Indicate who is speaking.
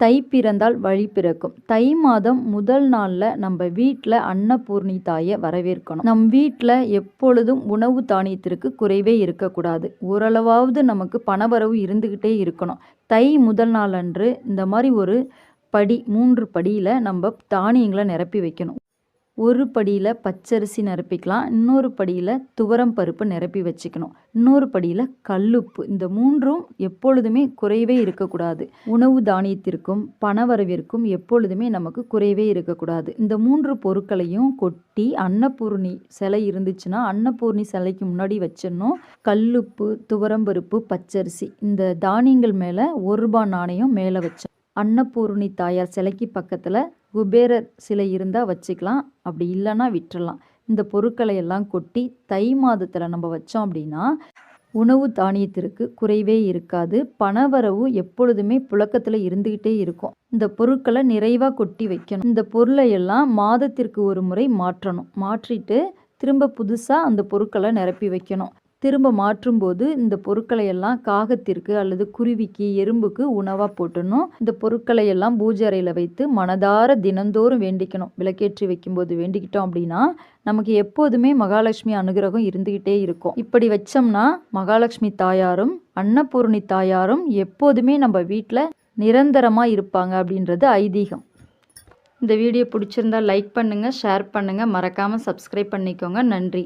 Speaker 1: தை பிறந்தால் வழி பிறக்கும். தை மாதம் முதல் நாளில் நம்ம வீட்டில் அன்னபூர்ணி தாயை வரவேற்கணும். நம் வீட்டில் எப்பொழுதும் உணவு தானியத்திற்கு குறைவே இருக்கக்கூடாது. ஓரளவாவது நமக்கு பணவரவு இருந்துக்கிட்டே இருக்கணும். தை முதல் நாள் அன்று இந்த மாதிரி ஒரு படி மூன்று படியில் நம்ம தானியங்களை நிரப்பி வைக்கணும். ஒரு படியில் பச்சரிசி நிரப்பிக்கலாம். இன்னொரு படியில் துவரம் பருப்பு நிரப்பி வச்சுக்கணும். இன்னொரு படியில் கல்லுப்பு. இந்த மூன்றும் எப்பொழுதுமே குறைவே இருக்கக்கூடாது. உணவு தானியத்திற்கும் பணவரவிற்கும் எப்பொழுதுமே நமக்கு குறைவே இருக்கக்கூடாது. இந்த மூன்று பொருட்களையும் கொட்டி அன்னபூர்ணி சிலை இருந்துச்சுன்னா அன்னபூர்ணி சிலைக்கு முன்னாடி வச்சிடணும். கல்லுப்பு துவரம்பருப்பு பச்சரிசி. இந்த தானியங்கள் மேலே ஒரு ரூபாய் நாணயம் மேலே வச்சோம் அன்னபூர்ணி தாயார் சிலைக்கு பக்கத்தில் குபேரர் சிலை இருந்தால் வச்சுக்கலாம். அப்படி இல்லைன்னா விட்டுறலாம். இந்த பொருட்களை எல்லாம் கொட்டி தை மாதத்தில் நம்ம வச்சோம் அப்படின்னா உணவு தானியத்திற்கு குறைவே இருக்காது. பணவரவு எப்பொழுதுமே புழக்கத்தில் இருந்துக்கிட்டே இருக்கும். இந்த பொருட்களை நிறைவாக கொட்டி வைக்கணும். இந்த பொருளை எல்லாம் மாதத்திற்கு ஒரு முறை மாற்றணும். மாற்றிட்டு திரும்ப புதுசாக அந்த பொருட்களை நிரப்பி வைக்கணும். திரும்ப மாற்றும்போது இந்த பொருட்களை எல்லாம் காகத்திற்கு அல்லது குருவிக்கு எறும்புக்கு உணவாக போட்டுடணும் இந்த பொருட்களை எல்லாம் பூஜை அறையில் வைத்து மனதார தினந்தோறும் வேண்டிக்கணும். விளக்கேற்றி வைக்கும்போது வேண்டிக்கிட்டோம் அப்படின்னா நமக்கு எப்போதுமே மகாலட்சுமி அனுகிரகம் இருந்துக்கிட்டே இருக்கும். இப்படி வச்சோம்னா மகாலட்சுமி தாயாரும் அன்னபூர்ணி தாயாரும் எப்போதுமே நம்ம வீட்டில் நிரந்தரமாக இருப்பாங்க அப்படின்றது ஐதீகம். இந்த வீடியோ பிடிச்சிருந்தா லைக் பண்ணுங்கள் ஷேர் பண்ணுங்கள் மறக்காமல் சப்ஸ்கிரைப் பண்ணிக்கோங்க. நன்றி.